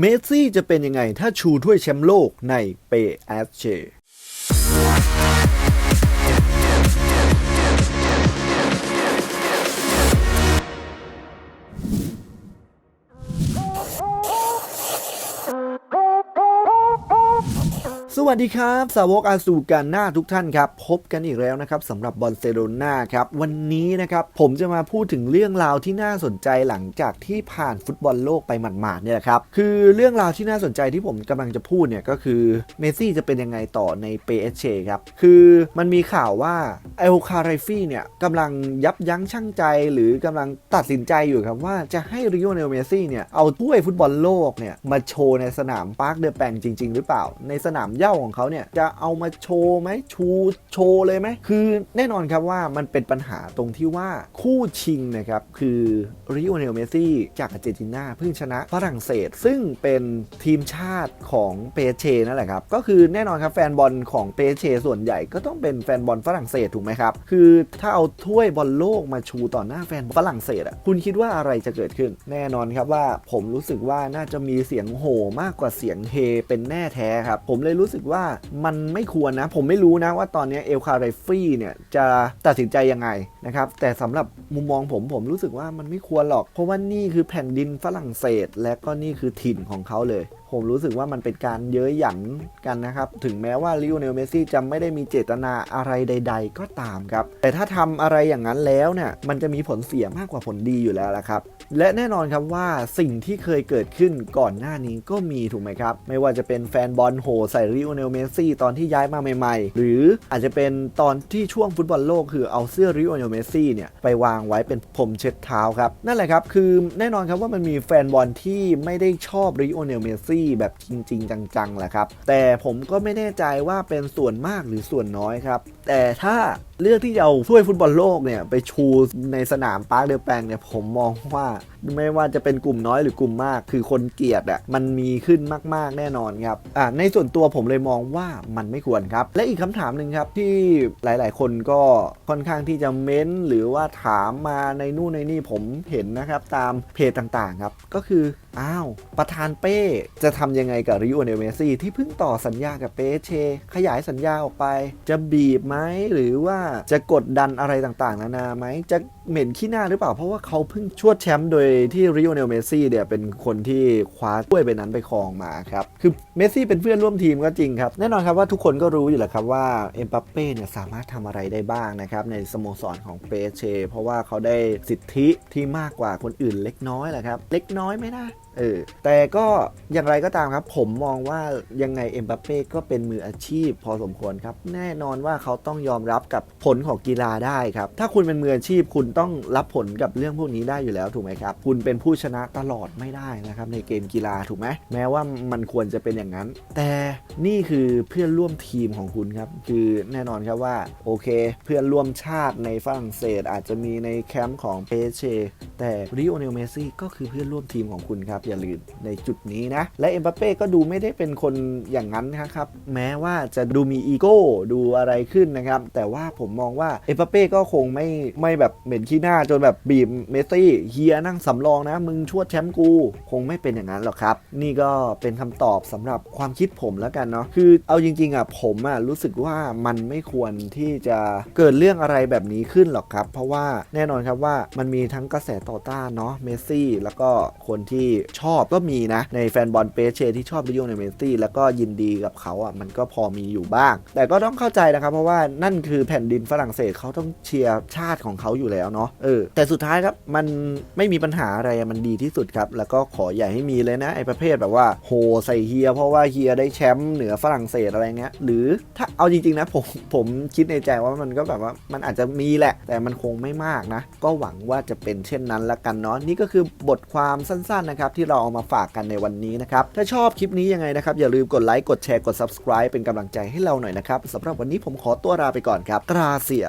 เมสซี่จะเป็นยังไงถ้าชูถ้วยแชมป์โลกในเปแอสเช สวัสดีครับ สาวกอาสูกันหน้าทุกท่านครับ พบกันอีกแล้วนะครับสำหรับบอลเซโรนาครับวันนี้นะครับผมจะมาพูดถึงเรื่องราวที่น่าสนใจหลังจากที่ผ่านฟุตบอลโลกไปหมาดๆเนี่ยแหละครับคือเรื่องราวที่น่าสนใจที่ผมกำลังจะพูดเนี่ยก็คือเมสซี่จะเป็นยังไงต่อในเปเอชครับคือมันมีข่าวว่าเอลคาไรฟี่เนี่ยกำลังยับยั้งชั่งใจ หรือกำลังตัดสินใจอยู่ครับว่าจะให้ริโอเนลเมสซี่เนี่ยเอาถ้วยฟุตบอลโลกเนี่ยมาโชว์ในสนามปาร์คเดอแปงจริง ๆ หรือเปล่าในสนามหย้าของเขาเนี่ยจะเอามาโชว์ไหมชูโชว์เลยไหมคือแน่นอนครับว่ามันเป็นปัญหาตรงที่ว่าคู่ชิงนะครับคือริโอเนลเมสซี่จากอาร์เจนตินาเพิ่งชนะฝรั่งเศส ซึ่งเป็นทีมชาติของเปเชนั่นแหละครับ ก็คือแน่นอนครับแฟนบอลของเปเชส่วนใหญ่ก็ต้องเป็นแฟนบอลฝรั่งเศสถูกไหมครับ คือถ้าเอาถ้วยบอลโลกมาชูต่อหน้าแฟนฝรั่งเศสอะคุณคิดว่าอะไรจะเกิดขึ้น แน่นอนครับว่าผมรู้สึกว่าน่าจะมีเสียงโห่มากกว่าเสียงเฮเป็นแน่แท้ครับผมเลยรู้สึกว่ามันไม่ควรนะ ผมไม่รู้นะว่าตอนนี้เอลคาไรฟี่เนี่ยจะตัดสินใจยังไงนะครับ แต่สำหรับมุมมองผมผมรู้สึกว่ามันไม่ควรหรอก เพราะว่านี่คือแผ่นดินฝรั่งเศส และก็นี่คือถิ่นของเขาเลย ผมรู้สึกว่ามันเป็นการเย้ยหยันกันนะครับ ถึงแม้ว่าลิโอเนลเมซี่จะไม่ได้มีเจตนาอะไรใด ๆ ก็ตามครับ แต่ถ้าทำอะไรอย่างนั้นแล้วเนี่ยมันจะมีผลเสียมากกว่าผลดีอยู่แล้วละครับ และแน่นอนครับว่าสิ่งที่เคยเกิดขึ้นก่อนหน้านี้ก็มีถูกไหมครับ ไม่ว่าจะเป็นแฟนบอลโหใส่ลิโอเนลเมซี่ตอนที่ย้ายมาใหม่ๆ หรืออาจจะเป็นตอนที่ช่วงฟุตบอลโลกคือเอาเสื้อลิโอเนลเมซี่เนี่ยไปวางไว้เป็นผมเช็ดเท้าครับนั่นแหละครับคือแน่นอนครับว่ามันมีแฟนบอลที่ไม่ได้ชอบลิโอเนลเมสที่แบบจริง ๆ จังๆแหละครับ แต่ผมก็ไม่แน่ใจว่าเป็นส่วนมากหรือส่วนน้อยครับ แต่ถ้าเลือกที่จะเอาถ้วยฟุตบอลโลกเนี่ยไปชูในสนามปาร์คเดอแปงเนี่ยผมมองว่าไม่ว่าจะเป็นกลุ่มน้อยหรือกลุ่มมาก คือคนเกลียดอะมันมีขึ้นมาก ๆ แน่นอนครับอ่าในส่วนตัวผมเลยมองว่ามันไม่ควรครับ และอีกคำถามหนึ่งครับที่หลาย ๆ คนก็ค่อนข้างที่จะเม้น หรือว่าถามมาในนู่นในนี่ผมเห็นนะครับ ตามเพจต่าง ๆ ครับ ก็คืออ้าว ประธานเป้จะทำยังไงกับริโอเนลเมซี่ที่เพิ่งต่อสัญญากับเปเช ขยายสัญญาออกไป จะบีบไหมหรือว่าจะกดดันอะไรต่างๆ นานาไหมจะเหม็นขี้หน้าหรือเปล่า เพราะว่าเขาเพิ่งชวดแชมป์โดยที่ริโอเนลเมซี่เนี่ยเป็นคนที่คว้าถ้วยใบนั้นไปครองมาครับคือเมซี่เป็นเพื่อนร่วมทีมก็จริงครับ แน่นอนครับว่าทุกคนก็รู้อยู่แล้วครับว่าเอ็มบัปเป้เนี่ยสามารถทำอะไรได้บ้างนะครับในสโมสรของเปเชเพราะว่าเขาได้สิทธิที่มากกว่าคนอื่นเล็กน้อยแหละครับ เล็กน้อยไหมนะเออแต่ก็อย่างไรก็ตามครับ ผมมองว่ายังไงเอ็มบัปเป้ก็เป็นมืออาชีพพอสมควรครับ แน่นอนว่าเขาต้องยอมรับกับผลของกีฬาได้ครับ ถ้าคุณเป็นมืออาชีพคุณต้องรับผลกับเรื่องพวกนี้ได้อยู่แล้วถูกไหมครับ คุณเป็นผู้ชนะตลอดไม่ได้นะครับในเกมกีฬาถูกไหมแม้ว่ามันควรจะเป็นอย่างนั้น แต่นี่คือเพื่อนร่วมทีมของคุณครับ คือแน่นอนครับว่าโอเค เพื่อนร่วมชาติในฝรั่งเศสอาจจะมีในแคมป์ของเปเชแต่ริโอเนลเมซี่ก็คือเพื่อนร่วมทีมของคุณครับ อย่าลืมในจุดนี้นะ และเอ็มบัปเป้ก็ดูไม่ได้เป็นคนอย่างนั้นนะครับ แม้ว่าจะดูมีอีโก้ดูอะไรขึ้นนะครับ แต่ว่าผมมองว่าเอ็มบัปเป้ก็คงไม่ไม่แบบเหม็นขี้หน้าจนแบบบีบเมสซี่เฮียนั่งสำรองนะ มึงชวดแชมป์กู คงไม่เป็นอย่างนั้นหรอกครับ นี่ก็เป็นคำตอบสำหรับความคิดผมแล้วกันเนาะคือเอาจริงๆอะผมอะรู้สึกว่ามันไม่ควรที่จะเกิดเรื่องอะไรแบบนี้ขึ้นหรอกครับ เพราะว่าแน่นอนครับว่ามันมีทั้งกระแสต่อต้านเนาะเมสซี่แล้วก็คนที่ชอบก็มีนะ ในแฟนบอลเปเชที่ชอบลิโอเนเมสซี่แล้วก็ยินดีกับเขาอะมันก็พอมีอยู่บ้าง แต่ก็ต้องเข้าใจนะครับ เพราะว่านั่นคือแผ่นดินฝรั่งเศสเขาต้องเชียร์ชาติของเขาอยู่แล้วเนาะเออแต่สุดท้ายครับมันไม่มีปัญหาอะไรมันดีที่สุดครับ แล้วก็ขออย่าให้มีเลยนะไอ้ประเภทแบบว่าโหใส่เฮีย เพราะว่าเฮียได้แชมป์เหนือฝรั่งเศสอะไรเงี้ยหรือถ้าเอาจริงๆนะผมผมคิดในใจว่ามันก็แบบว่ามันอาจจะมีแหละ แต่มันคงไม่มากนะ ก็หวังว่าจะเป็นเช่นนั้นละกันเนาะนี่ก็คือบทความสั้นๆนะครับที่เราเอามาฝากกันในวันนี้นะครับถ้าชอบคลิปนี้ยังไงนะครับอย่าลืมกดไลค์กดแชร์กด subscribe เป็นกำลังใจให้เราหน่อยนะครับสำหรับวันนี้ผมขอตัวลาไปก่อนครับกราเซีย